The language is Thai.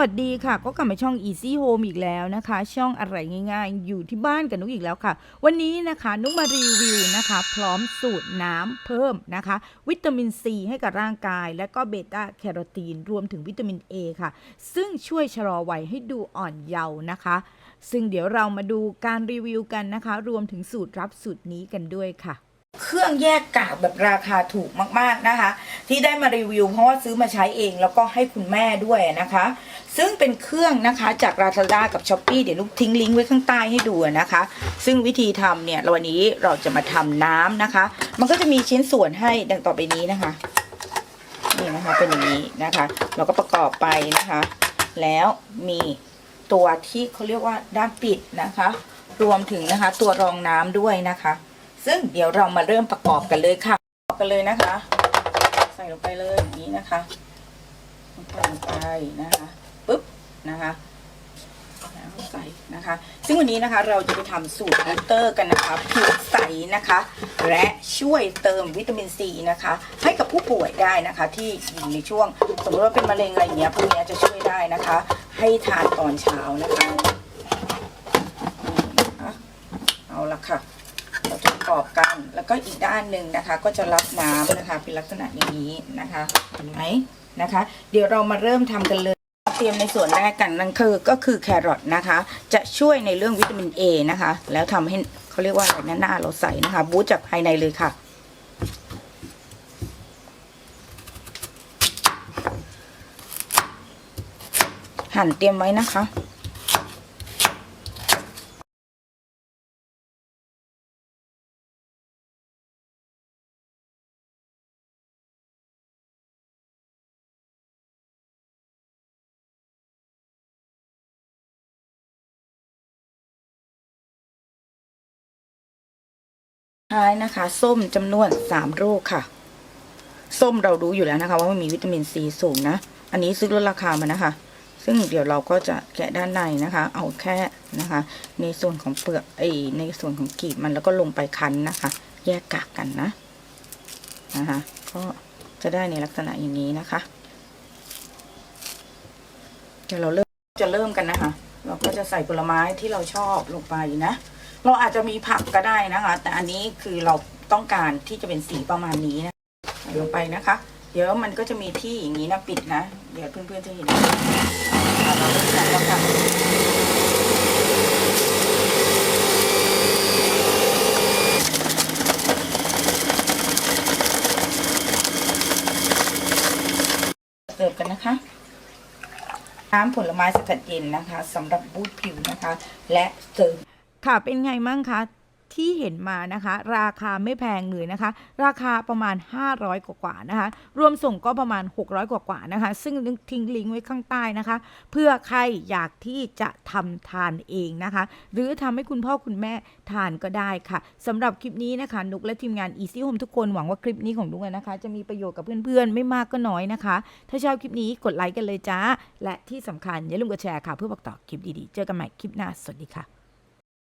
วัสดีค่ะ ก็กลับมาช่อง Easy Home อีกแล้วนะคะ ช่องอะไรง่าย ๆ อยู่ที่บ้านกับนุกอีกแล้วค่ะ วันนี้นะคะนุกมารีวิวนะคะ พร้อมสูตรน้ำเพิ่มนะคะ วิตามินซีให้กับร่างกาย และก็เบต้าแคโรทีน รวมถึงวิตามิน A ค่ะ ซึ่งช่วยชะลอวัยให้ดูอ่อนเยาว์นะคะ ซึ่งเดี๋ยวเรามาดูการรีวิวกันนะคะ รวมถึงสูตรรับสูตรนี้กันด้วยค่ะเครื่องแยกกากแบบราคาถูกมากๆนะคะ ที่ได้มารีวิวเพราะว่าซื้อมาใช้เองแล้วก็ให้คุณแม่ด้วยนะคะ ซึ่งเป็นเครื่องนะคะจาก Lazada กับ s h อ p e e เดี๋ยวลูกทิ้งลิงก์ไว้ข้างใต้ให้ดูนะคะ ซึ่งวิธีทำเนี่ยวันนี้เราจะมาทำน้ำนะคะ มันก็จะมีชิ้นส่วนให้ดังต่อไปนี้นะคะนี่นะคะเป็นอย่างนี้นะคะ เราก็ประกอบไปนะคะ แล้วมีตัวที่เขาเรียกว่าด้านปิดนะคะ รวมถึงนะคะตัวรองน้ำด้วยนะคะ ซึ่งเดี๋ยวเรามาเริ่มประกอบกันเลยค่ะประกอบกันเลยนะคะ ใส่ลงไปเลยอย่างนี้นะคะลงไปลงไปนะคะ นะคะใสนะคะ ซึ่งวันนี้นะคะเราจะไปทำสูตรบูสเตอร์กันนะคะผิวใสนะคะ และช่วยเติมวิตามินซีนะคะ ให้กับผู้ป่วยได้นะคะ ที่อยู่ในช่วงสมมติว่าเป็นมะเร็งอะไรอย่างเงี้ยพวกเนี้ยจะช่วยได้นะคะ ให้ทานตอนเช้านะคะนะคะเอาละค่ะเราจะประกอบกันแล้วก็อีกด้านหนึ่งนะคะ ก็จะรับน้ำนะคะ เป็นลักษณะอย่างนี้นะคะเห็นไหมนะคะ เดี๋ยวเรามาเริ่มทำกันเลย เตรียมในส่วนแรกกันนั่นคือก็คือแครอทนะคะ จะช่วยในเรื่องวิตามิน A นะคะ แล้วทำให้เขาเรียกว่าอะไรนะหน้าเราใสนะคะ บูตจากภายในเลยค่ะ หั่นเตรียมไว้นะคะ ท้ายนะคะ ส้มจำนวนสามลูกค่ะ ส้มเรารู้อยู่แล้วนะคะ ว่ามันมีวิตามินซีสูงนะ อันนี้ซื้อลดราคามานะคะ ซึ่งเดี๋ยวเราก็จะแกะด้านในนะคะ เอาแค่นะคะ ในส่วนของเปลือกไอในส่วนของกีบมันแล้วก็ลงไปคั้นนะคะ แยกกากกันนะนะคะ ก็จะได้ในลักษณะอย่างนี้นะคะ เดี๋ยวเราเริ่มจะเริ่มกันนะคะ เราก็จะใส่ผลไม้ที่เราชอบลงไปนะ เราอาจจะมีผักก็ได้นะคะ แต่อันนี้คือเราต้องการที่จะเป็นสีประมาณนี้นะใส่ลงไปนะคะ เดี๋ยวมันก็จะมีที่อย่างนี้นะปิดนะ เดี๋ยวเพื่อนๆจะเห็นเราเริ่มใส่แล้วค่ะเสิร์ฟกันนะคะน้ำผลไม้สกัดเย็นนะคะสำหรับบูทผิวนะคะ และเสริม ค่ะเป็นไงมั่งคะที่เห็นมานะคะ ราคาไม่แพงเลยนะคะ ราคาประมาณ 500 กว่าๆนะคะ รวมส่งก็ประมาณ 600 กว่าๆนะคะ ซึ่งทิ้งลิงก์ไว้ข้างใต้นะคะ เพื่อใครอยากที่จะทำทานเองนะคะ หรือทำให้คุณพ่อคุณแม่ทานก็ได้ค่ะสำหรับคลิปนี้นะคะ นุกและทีมงาน Easy Home ทุกคนหวังว่าคลิปนี้ของนุกนะคะ จะมีประโยชน์กับเพื่อนๆ ไม่มากก็น้อยนะคะ ถ้าชอบคลิปนี้กดไลค์กันเลยจ้าและที่สำคัญอย่าลืมกดแชร์ค่ะ เพื่อบอกต่อคลิปดีๆ เจอกันใหม่คลิปหน้าสวัสดีค่ะ